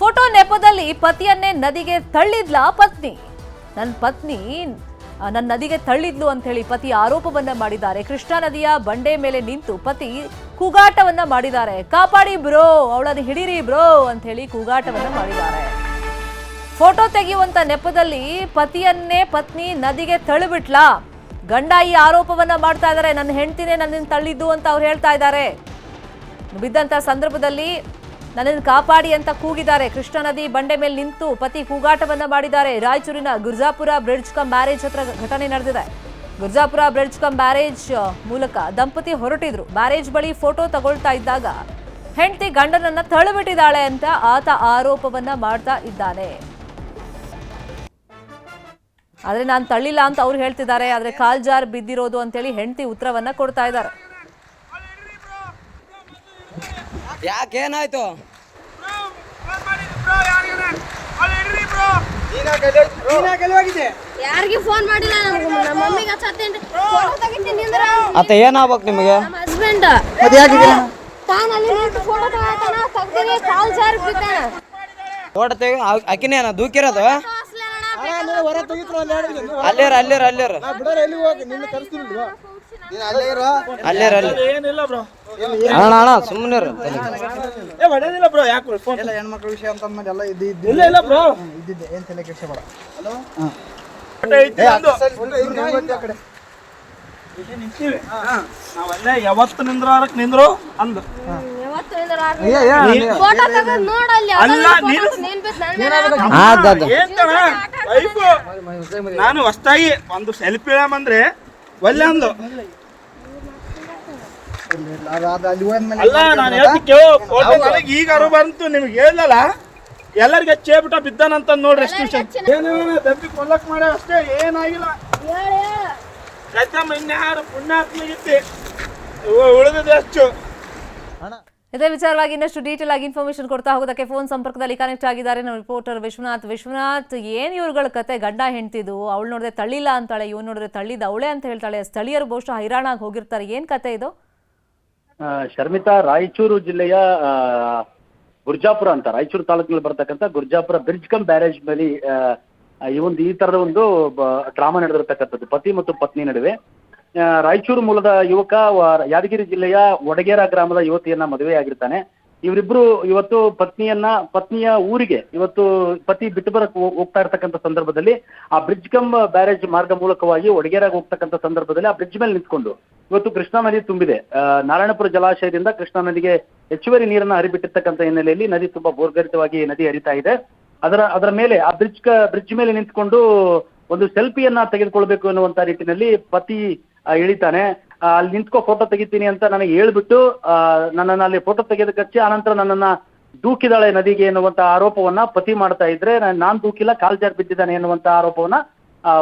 Photo ನೆಪದಲ್ಲಿ ಪತಿಯನ್ನೇ ನದಿಗೆ ತಳ್ಳಿದ್ಲ ಪತ್ನಿ. ನನ್ನ ಪತ್ನಿ ನನ್ನ ನದಿಗೆ ತಳ್ಳಿದ್ಲು ಅಂತ ಹೇಳಿ ಪತಿ ಆರೋಪವನ್ನ ಮಾಡಿದ್ದಾರೆ. ಕೃಷ್ಣಾ ನದಿಯ ಬಂಡೆ ಮೇಲೆ ನಿಂತು ಪತಿ ಕೂಗಾಟವನ್ನ ಮಾಡಿದ್ದಾರೆ. ಕಾಪಾಡಿ ಬ್ರೋ, ಅವಳನ್ನು ಹಿಡೀರಿ ಬ್ರೋ ಅಂತ ಹೇಳಿ ಕೂಗಾಟವನ್ನ ಮಾಡಿದ್ದಾರೆ. ಫೋಟೋ ತೆಗೆಯುವಂತ ನೆಪದಲ್ಲಿ ಪತಿಯನ್ನೇ ಪತ್ನಿ ನದಿಗೆ ತಳ್ಳಿಬಿಟ್ಲಾ. ಗಂಡ ಈ ಆರೋಪವನ್ನ ಮಾಡ್ತಾ ಇದ್ದಾರೆ ನನ್ನ ಹೆಂಡ್ತಿನೇ ನನ್ನನ್ನು ತಳ್ಳಿದ್ದು ಅಂತ ಅವ್ರು ಹೇಳ್ತಾ ಇದ್ದಾರೆ. ಬಿದ್ದಂತ ಸಂದರ್ಭದಲ್ಲಿ ನನ್ನನ್ನು ಕಾಪಾಡಿ ಅಂತ ಕೂಗಿದ್ದಾರೆ. ಕೃಷ್ಣಾ ನದಿ ಬಂಡೆ ಮೇಲೆ ನಿಂತು ಪತಿ ಕೂಗಾಟವನ್ನ ಮಾಡಿದ್ದಾರೆ. ರಾಯಚೂರಿನ ಗುರ್ಜಾಪುರ ಬ್ರಿಡ್ಜ್ ಕಮ್ ಬ್ಯಾರೇಜ್ ಹತ್ರ ಘಟನೆ ನಡೆದಿದೆ. ಗುರ್ಜಾಪುರ ಬ್ರಿಡ್ಜ್ ಕಮ್ ಬ್ಯಾರೇಜ್ ಮೂಲಕ ದಂಪತಿ ಹೊರಟಿದ್ರು. ಬ್ಯಾರೇಜ್ ಬಳಿ ಫೋಟೋ ತಗೊಳ್ತಾ ಇದ್ದಾಗ ಹೆಂಡತಿ ಗಂಡನನ್ನ ತಳ್ಳಿಬಿಟ್ಟಿದ್ದಾಳೆ ಅಂತ ಆತ ಆರೋಪವನ್ನ ಮಾಡ್ತಾ ಇದ್ದಾನೆ. ಆದ್ರೆ ನಾನು ತಳ್ಳಿಲ್ಲ ಅಂತ ಅವ್ರು ಹೇಳ್ತಿದ್ದಾರೆ. ಆದ್ರೆ ಕಾಲ್ ಜಾರ್ ಬಿದ್ದಿರೋದು ಅಂತೇಳಿ ಹೆಂಡತಿ ಉತ್ತರವನ್ನ ಕೊಡ್ತಾ ಇದ್ದಾರೆ. ಯಾಕೆ ಏನಾಯ್ತು? ಯಾರಿಗೆ ಫೋನ್ ಮಾಡಿಲ್ಲ ನಮ್ಗೆ. ನಮ್ಮ ಮಮ್ಮಿಗೆ ಹಚ್ಚತ್ತೇನ್ರಿ ಫೋಟೋ ತೆಗಿತೀನಿ ನಿಂದ್ರ ಅತ್ತ ಏನಾಗ್ಬೇಕು ನಿಮಗೆ? ನಮ್ಮ ಹಸ್ಬೆಂಡ್ ತಾನು ಅಲ್ಲಿ ನಿಂತು ಫೋಟೋ ತಗೋತಾನ ತೆಗ್ದಿನಿ ಕಾಲ್ ಜಾರಿ ಬಿದ್ದಾನ ಫೋಟೋ ತೆಗಿ ಅಕ್ಕಿನೇನ ದೂಕಿರೋದು? ಅಲ್ಲೇರ ಹೋಗಿ? ಅಲ್ಲೇರ ಅಲ್ಲೇರ ಅಲ್ಲಿ ಏನಿಲ್ಲ ಬ್ರೋ. ಅಣ್ಣ ಅಣ್ಣ ಸುಮ್ಮನೆ ಏ ಹೊಡೆದಿಲ್ಲ ಬ್ರೋ ಯಾಕೆ ಫೋನ್? ಎಲ್ಲ ಹೆಣ್ಮಕ್ಳ ವಿಷಯ ಅಂತ ಅಂದ್ಮೇಲೆ ಎಲ್ಲ ಇದ್ದು ಇಲ್ಲ ಇಲ್ಲ ಬ್ರೋ. ಇದ್ದಿದ್ದೆ. ಏನ್ ತಲೆ ಕೆಡ್ಸ್ಕೊಬೇಡ. ಇಲ್ಲಿ ನಿಂತೀವಿ. ನಾವಲ್ಲೇ ಯಾವತ್ತು ನಿಂದ್ರಾರಕ್ ನಿಂದ್ರು? ಅಂದ್ರು ಯಾವತ್ತು ಫೋಟೋ ತೆಗೆದು ನೋಡಲ್ಲಿ ಅಲ್ಲ, ನೀನು- ನೀನ್ ಬಿದ್ದು ನನ್ನ ಮೇಲೆ ಆದ ನಾನು ಹೊಸ್ತಾಗಿ ಒಂದು ಸೆಲ್ಫಿ ಅಂದ್ರೆ ಒಲ್ಲೆ ಅಲ್ಲಿ ನಾನು ಹೇಳ್ತಿ ಕೇಳು ಫೋಟೋ ನನಗೆ ಈಗ ಅರು ಬಂತು ನಿಮ್ಗೆ ಹೇಳಲ್ಲ ಎಲ್ಲರಿಗೆ ಚೇಬಿಟ ಬಿದ್ದಾನಂತ ನೋಡ್ರಿ ಎಷ್ಟು ನಿಮಿಷ ದಬ್ಬಿ ಕೊಲ್ಲಕ್ ಮಾಡ್ಯಾವ ಅಷ್ಟೇ ಏನಾಗಿಲ್ಲ ರಜಮ್ಮ ಇನ್ಯಾರು ಪುಣ್ಯಾತ್ಮಗಿತ್ತಿ ಉಳಿದಿದೆ ಅಷ್ಟು ಇದೇ ವಿಚಾರವಾಗಿ ಇನ್ನಷ್ಟು ಡೀಟೇಲ್ ಆಗಿ ಇನ್ಫಾರ್ಮೇಶನ್ ಕೊಡ್ತಾ ಹೋಗೋದಕ್ಕೆ ಫೋನ್ ಸಂಪರ್ಕದಲ್ಲಿ ಕನೆಕ್ಟ್ ಆಗಿದ್ದಾರೆ ನಮ್ಮ ರಿಪೋರ್ಟರ್ ವಿಶ್ವನಾಥ್. ವಿಶ್ವನಾಥ್, ಏನ್ ಇವ್ರಗಳ ಕತೆ? ಗಂಡ ಹೆಂಡ್ತಿದು, ಅವಳು ನೋಡಿದ್ರೆ ತಳ್ಳಿಲ್ಲ ಅಂತಾಳೆ ಇವ್ ನೋಡಿದ್ರೆ ತಳ್ಳಿದ ಅವಳೆ ಅಂತ ಹೇಳ್ತಾಳೆ. ಸ್ಥಳೀಯರು ಬಹುಶಃ ಹೈರಾಣಾಗಿ ಹೋಗಿರ್ತಾರೆ. ಏನ್ ಕತೆ ಇದು? ಶರ್ಮಿತಾ ರಾಯಚೂರು ಜಿಲ್ಲೆಯ ಗುರ್ಜಾಪುರ ಅಂತ, ರಾಯಚೂರು ತಾಲೂಕಿನಲ್ಲಿ ಬರ್ತಕ್ಕಂಥ ಗುರ್ಜಾಪುರ ಬ್ರಿಡ್ಜ್ ಕಮ್ ಬ್ಯಾರೇಜ್ ಮೇಲೆ ಈ ಒಂದು ಈ ತರದ ಒಂದು ಡ್ರಾಮಾ ನಡೆದಿರ್ತಕ್ಕಂಥದ್ದು. ಪತಿ ಮತ್ತು ಪತ್ನಿ ನಡುವೆ. ರಾಯಚೂರು ಮೂಲದ ಯುವಕ ಯಾದಗಿರಿ ಜಿಲ್ಲೆಯ ವಡಗೇರ ಗ್ರಾಮದ ಯುವತಿಯನ್ನ ಮದುವೆಯಾಗಿರ್ತಾನೆ ಇವರಿಬ್ರು ಇವತ್ತು ಪತ್ನಿಯನ್ನ, ಪತ್ನಿಯ ಊರಿಗೆ ಇವತ್ತು ಪತಿ ಬಿಟ್ಟು ಬರಕ್ ಹೋಗ್ತಾ ಇರ್ತಕ್ಕಂಥ ಸಂದರ್ಭದಲ್ಲಿ ಆ ಬ್ರಿಡ್ಜ್ ಕಮ್ ಬ್ಯಾರೇಜ್ ಮಾರ್ಗ ಮೂಲಕವಾಗಿ ಒಡಗೇರಾಗ ಹೋಗ್ತಕ್ಕಂಥ ಸಂದರ್ಭದಲ್ಲಿ ಆ ಬ್ರಿಡ್ಜ್ ಮೇಲೆ ನಿಂತ್ಕೊಂಡು ಇವತ್ತು ಕೃಷ್ಣಾ ನದಿ ತುಂಬಿದೆ. ನಾರಾಯಣಪುರ ಜಲಾಶಯದಿಂದ ಕೃಷ್ಣಾ ನದಿಗೆ ಹೆಚ್ಚುವರಿ ನೀರನ್ನ ಹರಿಬಿಟ್ಟಿರ್ತಕ್ಕಂಥ ಹಿನ್ನೆಲೆಯಲ್ಲಿ ನದಿ ತುಂಬಾ ಭೋರ್ಗರಿತವಾಗಿ ನದಿ ಹರಿತಾ ಇದೆ. ಅದರ ಅದರ ಮೇಲೆ ಆ ಬ್ರಿಡ್ಜ್ ಬ್ರಿಡ್ಜ್ ಮೇಲೆ ನಿಂತ್ಕೊಂಡು ಒಂದು ಸೆಲ್ಫಿಯನ್ನ ತೆಗೆದುಕೊಳ್ಬೇಕು ಅನ್ನುವಂತ ನಿಟ್ಟಿನಲ್ಲಿ ಪತಿ ಇಳಿತಾನೆ. ಅಲ್ಲಿ ನಿಂತ್ಕೊ ಫೋಟೋ ತೆಗಿತೀನಿ ಅಂತ ನನಗೆ ಹೇಳ್ಬಿಟ್ಟು ಆ, ನನ್ನನ್ನ ಅಲ್ಲಿ ಫೋಟೋ ತೆಗೆಯೋದಕ್ಕೆ ಹಚ್ಚಿ ಆನಂತರ ನನ್ನನ್ನ ದೂಕಿದಾಳೆ ನದಿಗೆ ಎನ್ನುವಂತ ಆರೋಪವನ್ನ ಪತಿ ಮಾಡ್ತಾ ಇದ್ರೆ ನಾನ್- ದೂಕಿಲ್ಲ ಕಾಲ್ ಜಾರ್ ಬಿದ್ದಿದ್ದಾನೆ ಎನ್ನುವಂತ ಆರೋಪವನ್ನ ಆ,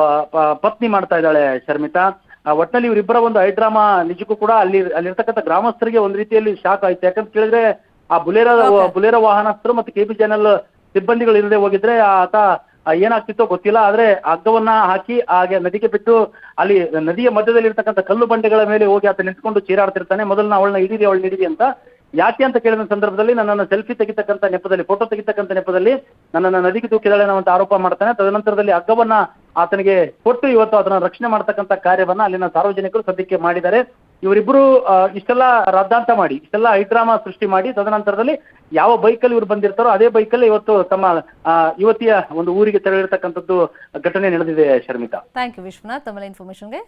ಪತ್ನಿ ಮಾಡ್ತಾ ಇದ್ದಾಳೆ ಶರ್ಮಿತಾ. ಆ, ಒಟ್ನಲ್ಲಿ ಇವರಿಬ್ಬರ ಒಂದು ಹೈಡ್ರಾಮಾ ನಿಜಕ್ಕೂ ಕೂಡ ಅಲ್ಲಿ ಅಲ್ಲಿರ್ತಕ್ಕಂಥ ಗ್ರಾಮಸ್ಥರಿಗೆ ಒಂದ್ ರೀತಿಯಲ್ಲಿ ಶಾಕ್ ಆಯ್ತು. ಯಾಕಂತ ಕೇಳಿದ್ರೆ ಆ ಬುಲೇರ. ಬುಲೇರ ವಾಹನಸ್ಥರು ಮತ್ತು ಕೆಪಿ ಚಾನೆಲ್ ಸಿಬ್ಬಂದಿಗಳು ಇಲ್ಲದೆ ಹೋಗಿದ್ರೆ ಆತ ಏನಾಗ್ತಿತ್ತೋ ಗೊತ್ತಿಲ್ಲ, ಆದ್ರೆ ಹಗ್ಗವನ್ನ ಹಾಕಿ ಹಾಗೆ ನದಿಗೆ ಬಿಟ್ಟು ಅಲ್ಲಿ ನದಿಯ ಮಧ್ಯದಲ್ಲಿ ಇರ್ತಕ್ಕಂಥ ಕಲ್ಲು ಬಂಡೆಗಳ ಮೇಲೆ ಹೋಗಿ ಆತ ನಿಂತ್ಕೊಂಡು ಚೀರಾಡ್ತಿರ್ತಾನೆ. ಮೊದಲು ಅವಳನ್ನ ಹಿಡೀರಿ ಅವಳನ್ನ ಹಿಡೀರಿ ಅಂತ ಯಾಕೆ ಅಂತ ಕೇಳಿದ ಸಂದರ್ಭದಲ್ಲಿ ನನ್ನನ್ನು ಸೆಲ್ಫಿ ತೆಗಿತಕ್ಕಂಥ ನೆಪದಲ್ಲಿ, ಫೋಟೋ ತೆಗಿತಕ್ಕಂಥ ನೆಪದಲ್ಲಿ ನನ್ನನ್ನು ನದಿಗೆ ತೂಕಿದಾಳೆ ಒಂದು ಆರೋಪ ಮಾಡ್ತಾನೆ. ತದನಂತರದಲ್ಲಿ ಹಗ್ಗವನ್ನ ಆತನಿಗೆ ಕೊಟ್ಟು ಇವತ್ತು ಅದನ್ನ ರಕ್ಷಣೆ ಮಾಡ್ತಕ್ಕಂಥ ಕಾರ್ಯವನ್ನ ಅಲ್ಲಿನ ಸಾರ್ವಜನಿಕರು ಸದ್ಯಕ್ಕೆ ಮಾಡಿದ್ದಾರೆ. ಇವರಿಬ್ರು ಇಷ್ಟೆಲ್ಲ ರದ್ದಾಂತ ಮಾಡಿ, ಇಷ್ಟೆಲ್ಲ ಹೈಡ್ರಾಮಾ ಸೃಷ್ಟಿ ಮಾಡಿ, ತದನಂತರದಲ್ಲಿ ಯಾವ ಬೈಕಲ್ಲಿ ಇವರು ಬಂದಿರ್ತಾರೋ ಅದೇ ಬೈಕಲ್ಲಿ ಇವತ್ತು ತಮ್ಮ ಯುವತಿಯ ಒಂದು ಊರಿಗೆ ತೆರಳಿರ್ತಕ್ಕಂಥದ್ದು ಘಟನೆ ನಡೆದಿದೆ ಶರ್ಮಿತಾ ಥ್ಯಾಂಕ್ ಯು ವಿಶ್ವನಾಥ್ ತಮ್ಮ ಇನ್ಫಾರ್ಮೇಶನ್ಗೆ